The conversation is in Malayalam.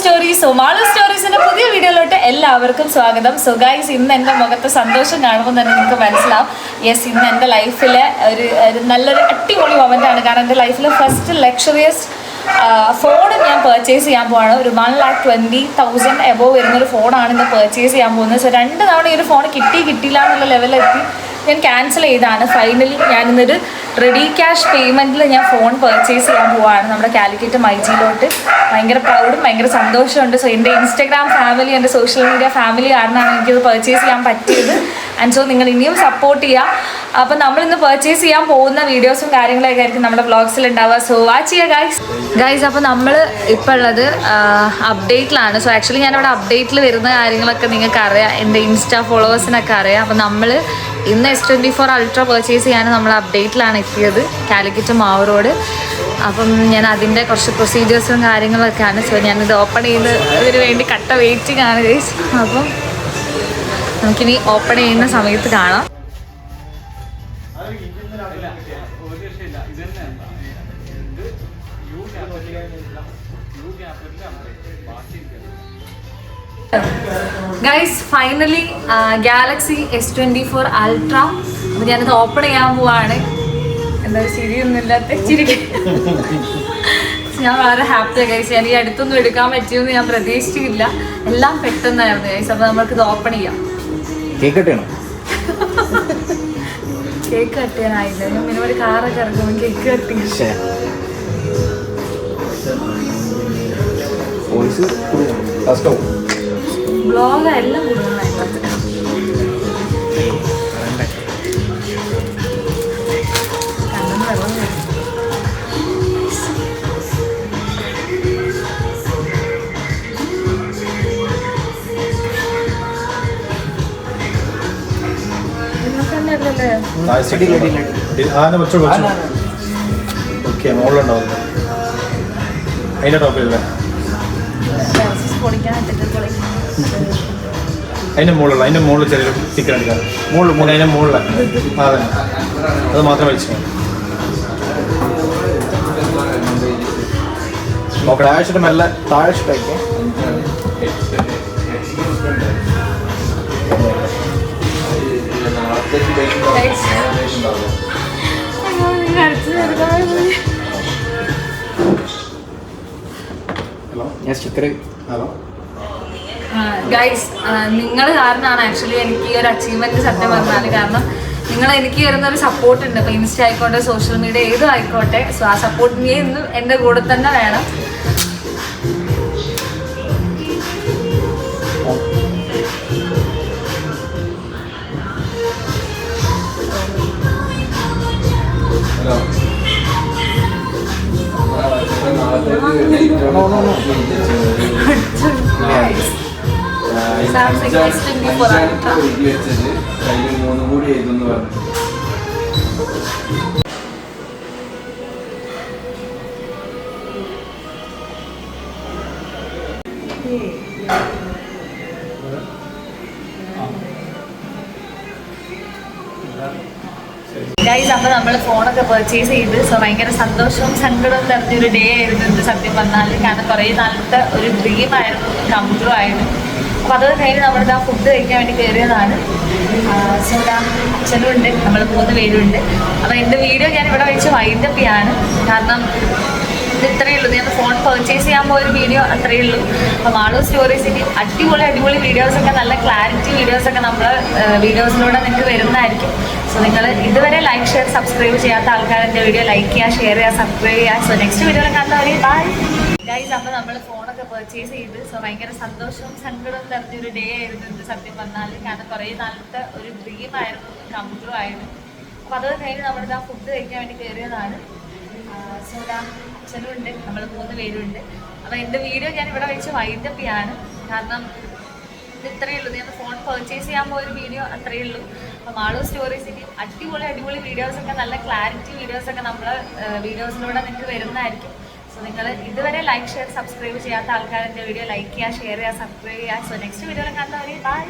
സ്റ്റോറീസ് സോ മാളു സ്റ്റോറീസിന്റെ പുതിയ വീഡിയോയിലോട്ട് എല്ലാവർക്കും സ്വാഗതം. സോ ഗൈസ് ഇന്ന് എന്റെ മുഖത്ത് സന്തോഷം കാണുമ്പോൾ തന്നെ നിങ്ങൾക്ക് മനസ്സിലാവും. യെസ് ഇന്ന് എന്റെ ലൈഫിലെ ഒരു നല്ലൊരു അടിപൊളി മൊമെന്റ് ആണ്. കാരണം എന്റെ ലൈഫിലെ ഫസ്റ്റ് ലക്ഷറിയസ് ഫോൺ ഞാൻ പർച്ചേസ് ചെയ്യാൻ പോവാണ്. ഒരു one lakh twenty thousand above വരുന്നൊരു ഫോണാണ് ഇന്ന് പർച്ചേസ് ചെയ്യാൻ പോകുന്നത്. സോ രണ്ട് തവണ ഈ ഒരു ഫോൺ കിട്ടി കിട്ടിയില്ല എന്നുള്ള ലെവലെത്തി ഞാൻ ക്യാൻസൽ ചെയ്താണ് ഫൈനലി ഞാനിന്നൊരു റെഡി ക്യാഷ് പേയ്മെന്റിൽ ഞാൻ ഫോൺ പർച്ചേസ് ചെയ്യാൻ പോവാണ് നമ്മുടെ കാലിക്കറ്റ് മൈജിയിലോട്ട്. ഭയങ്കര പ്രൗഡും ഭയങ്കര സന്തോഷമുണ്ട്. സോ എന്റെ ഇൻസ്റ്റഗ്രാം ഫാമിലി എന്റെ സോഷ്യൽ മീഡിയ ഫാമിലി കാരണമാണ് എനിക്കത് പർച്ചേസ് ചെയ്യാൻ പറ്റിയത്. ആൻഡ് സോ നിങ്ങൾ ഇനിയും സപ്പോർട്ട് ചെയ്യുക അപ്പം നമ്മൾ ഇന്ന് പർച്ചേസ് ചെയ്യാൻ പോകുന്ന വീഡിയോസും കാര്യങ്ങളൊക്കെ ആയിരിക്കും നമ്മുടെ വ്ളോഗ്സിൽ ഉണ്ടാവുക സോ വാച്ച് ചെയ്യുക ഗൈസ് ഗൈസ് അപ്പോൾ നമ്മൾ ഇപ്പോൾ ഉള്ളത് അപ്ഡേറ്റിലാണ് സോ ആക്ച്വലി ഞാനിവിടെ അപ്ഡേറ്റിൽ വരുന്ന കാര്യങ്ങളൊക്കെ നിങ്ങൾക്ക് അറിയാം എന്റെ ഇൻസ്റ്റാ ഫോളോവേഴ്സിനൊക്കെ അറിയാം. അപ്പം നമ്മൾ ഇന്ന് S twenty four ultra purchase ചെയ്യാൻ നമ്മൾ അപ്ഡേറ്റിലാണ് എത്തിയത് കാലിക്കറ്റ് മാവറോഡ് അപ്പം ഞാൻ അതിന്റെ കുറച്ച് പ്രൊസീജിയേഴ്സും കാര്യങ്ങളൊക്കെയാണ്. സോ ഞാനിത് ഓപ്പൺ ചെയ്ത് ഇതിന് വേണ്ടി കട്ട വെയിറ്റിംഗ് ആണ് ഗൈസ് അപ്പം നമുക്കിനി ഓപ്പൺ ചെയ്യുന്ന സമയത്ത് കാണാം. Guys finally Galaxy S twenty four ultra അപ്പോൾ ഞാനത് ഓപ്പൺ ചെയ്യാൻ പോവാണ്. എന്താ ചിരിയൊന്നുമില്ലാത്ത ചിരി ഞാൻ വളരെ ഹാപ്പിയാണ് ഗൈസ് ഞാൻ ഈ അടുത്തൊന്നും എടുക്കാൻ പറ്റിയെന്ന് ഞാൻ പ്രതീക്ഷിച്ചില്ല എല്ലാം പെട്ടെന്നായിരുന്നു ഗൈസ് അപ്പോൾ ഇത് ഓപ്പൺ ചെയ്യാം. കേക്ക് കട്ടിയാണോ? കേക്ക് കട്ട് ചെയ്യാനായില്ല ഞാൻ പിന്നെ ഒരു കാറൊക്കെ ഇറക്കുമ്പോൾ കേക്ക് കട്ടി. വോയിസ് ഫസ്റ്റ് ബ്ലോഗ് എല്ലാം ആന വെച്ചു വെച്ചു ഓക്കെ മുകളിലുണ്ടാവും അതിന്റെ ടോപ്പിലല്ലേ Glasses പൊളിക്കാനായിട്ടൊക്കെ പൊളി. അതിന്റെ മുകളിലുള്ള അതിന്റെ മുകളിൽ ചെറിയ ചിക്കൻ അടിക്കാം. മുകളിൽ മുകളിൽ അതിന്റെ മുകളിൽ അതെ. അത് മാത്രം വെച്ചു. താഴെ മെല്ലെ താഴെ Guys. ഞാൻ ഗൈസ് നിങ്ങൾ കാരണമാണ് ആക്ച്വലി എനിക്ക് ഈ ഒരു അച്ചീവ്മെന്റ് സത്യം പറഞ്ഞാൽ കാരണം നിങ്ങൾ എനിക്ക് തരുന്ന ഒരു സപ്പോർട്ട് ഉണ്ട്. ഇപ്പൊ ഇൻസ്റ്റ ആയിക്കോട്ടെ സോഷ്യൽ മീഡിയ ഏതും ആയിക്കോട്ടെ. സോ ആ സപ്പോർട്ട് നീ എന്നും എന്റെ കൂടെ തന്നെ വേണം. മൂന്നും കൂടി എഴുതുന്നു പറഞ്ഞു ഗൈസ് അപ്പോൾ നമ്മൾ ഫോണൊക്കെ പർച്ചേസ് ചെയ്ത് സോ ഭയങ്കര സന്തോഷവും സങ്കടവും നിറഞ്ഞൊരു ഡേ ആയിരുന്നു എന്ത് സത്യം പറഞ്ഞാൽ കാരണം കുറേ നാളത്തെ ഒരു ഡ്രീം ആയിരുന്നു കമ്പ്യൂട്ടർ ആയിരുന്നു. അപ്പൊ അത് കഴിഞ്ഞ് നമ്മളിത് ഫുഡ് കഴിക്കാൻ വേണ്ടി കയറിയതാണ് സോ ഇതാ അച്ഛനുണ്ട് നമ്മൾ മൂന്ന് പേരുണ്ട് അപ്പൊ എന്റെ വീഡിയോ ഞാൻ ഇവിടെ വെച്ച് വൈൻഡപ്പ് ചെയ്യാണ്. കാരണം ഇത് ഇത്രയേ ഉള്ളൂ. ഞാൻ ഫോൺ പർച്ചേസ് ചെയ്യാൻ പോയൊരു വീഡിയോ അത്രയേ ഉള്ളൂ. അപ്പം മാളു സ്റ്റോറീസിന്റെ അടിപൊളി അടിപൊളി വീഡിയോസൊക്കെ നല്ല ക്ലാരിറ്റി വീഡിയോസൊക്കെ നമ്മൾ വീഡിയോസിലൂടെ നിങ്ങൾക്ക് വരുന്നതായിരിക്കും. സോ നിങ്ങൾ ഇതുവരെ ലൈക്ക് ഷെയർ സബ്സ്ക്രൈബ് ചെയ്യാത്ത ആൾക്കാർ എന്റെ വീഡിയോ ലൈക്ക് ചെയ്യുക ഷെയർ ചെയ്യുക സബ്സ്ക്രൈബ് ചെയ്യുക. സോ നെക്സ്റ്റ് വീഡിയോയിൽ കാണുന്നവരെ ബൈ ഗൈസ് അപ്പോൾ നമ്മൾ ഫോണൊക്കെ പർച്ചേസ് ചെയ്ത് സോ ഭയങ്കര സന്തോഷവും സങ്കടവും നിറഞ്ഞൊരു ഡേ ആയിരുന്നു ഇത് സത്യം പറഞ്ഞാൽ കാരണം കുറേ നാളത്തെ ഒരു ഡ്രീം ആയിരുന്നു കമ്പ്യൂട്ടർ ആയിരുന്നു. അപ്പോൾ അത് കഴിഞ്ഞ് നമ്മളിത് ആ ഫുഡ് കഴിക്കാൻ വേണ്ടി കയറിയതാണ് സോ ഇതാ അച്ഛനുണ്ട് നമ്മൾ മൂന്ന് പേരുണ്ട്. അപ്പോൾ എന്റെ വീഡിയോ ഞാൻ ഇവിടെ വെച്ച് വൈൻഡപ്പ് ചെയ്യാണ്. കാരണം ഇത് ഇത്രയേ ഉള്ളൂ. ഞാൻ ഫോൺ പർച്ചേസ് ചെയ്യാൻ പോയൊരു വീഡിയോ അത്രയേ ഉള്ളൂ. അപ്പോൾ മാളു സ്റ്റോറീസിന്റെ അടിപൊളി അടിപൊളി വീഡിയോസൊക്കെ നല്ല ക്ലാരിറ്റി വീഡിയോസൊക്കെ നമ്മൾ വീഡിയോസിലൂടെ നിങ്ങൾക്ക് വരുന്നതായിരിക്കും. സോ നിങ്ങൾ ഇതുവരെ ലൈക്ക് ഷെയർ സബ്സ്ക്രൈബ് ചെയ്യാത്ത ആൾക്കാരെ വീഡിയോ ലൈക്ക് ചെയ്യുക ഷെയർ ചെയ്യുക സബ്സ്ക്രൈബ് ചെയ്യുക. സോ നെക്സ്റ്റ് വീഡിയോയിൽ കാണുന്നവരെ ബൈ